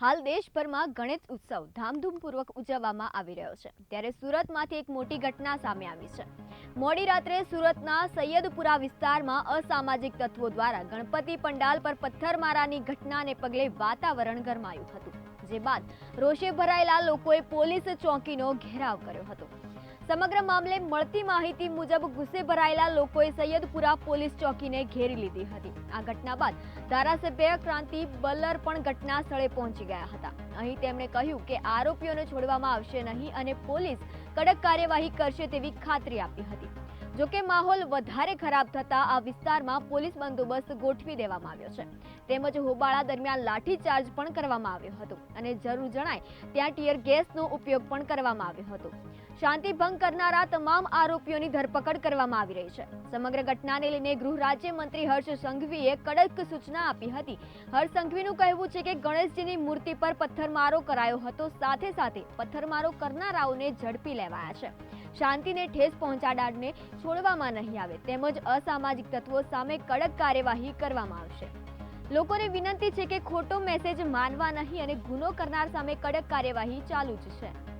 હાલ દેશભરમાં ગણેશ ઉત્સવ ધામધૂમપૂર્વક ઉજવવામાં આવી રહ્યો છે. ત્યારે સુરતમાંથી એક મોટી ઘટના સામે આવી છે. મોડી રાત્રે સુરતના સૈયદપુરા વિસ્તારમાં અસામાજિક તત્વો દ્વારા ગણપતિ પંડાલ પર પથ્થરમારાની ઘટનાને પગલે વાતાવરણ ગરમાયું હતું. જે બાદ રોષે ભરાયેલા લોકોએ પોલીસ ચોકીનો ઘેરાવ કર્યો હતો. સમગ્ર મામલે મળતી માહિતી મુજબ ગુસ્સે ભરાયેલા લોકોએ સૈયદપુરા પોલીસ ચોકીને ઘેરી લીધી હતી. આ ઘટના બાદ ધારાસભ્ય ક્રાંતિ બલ્લર પણ ઘટના સ્થળે પહોંચી ગયા હતા. અહીં તેમણે કહ્યું કે આરોપીઓને છોડવામાં આવશે નહીં અને પોલીસ કડક કાર્યવાહી કરશે તેવી ખાતરી આપી હતી. જોકે માહોલ વધારે ખરાબ થતા આ વિસ્તારમાં પોલીસ બંદોબસ્ત ગોઠવી દેવામાં આવ્યો છે. તેમજ હોબાળા દરમિયાન લાઠીચાર્જ પણ કરવામાં આવ્યો હતો અને જરૂર જણાય ત્યાં ટીયર ગેસનો ઉપયોગ પણ કરવામાં આવ્યો હતો. શાંતિ ભંગ કરનારા તમામ આરોપીઓની ધરપકડ કરવામાં આવી રહી છે. સમગ્ર ઘટનાને લઈને ગૃહ રાજ્યમંત્રી હર્ષ સંઘવીએ કડક સૂચના આપી હતી. હર્ષ સંઘવીનું કહેવું છે કે ગણેશજીની મૂર્તિ પર પથ્થરમારો કરાયો હતો. સાથે સાથે પથ્થરમારો કરનારાઓને ઝડપી લેવાયા છે. શાંતિને ઠેસ પહોંચાડાને છોડવામાં નહીં આવે. તેમજ અસામાજિક તત્વો સામે કડક કાર્યવાહી કરવામાં આવશે. લોકોને વિનંતી છે કે ખોટો મેસેજ માનવા નહીં અને ગુનો કરનાર સામે કડક કાર્યવાહી ચાલુ જ છે.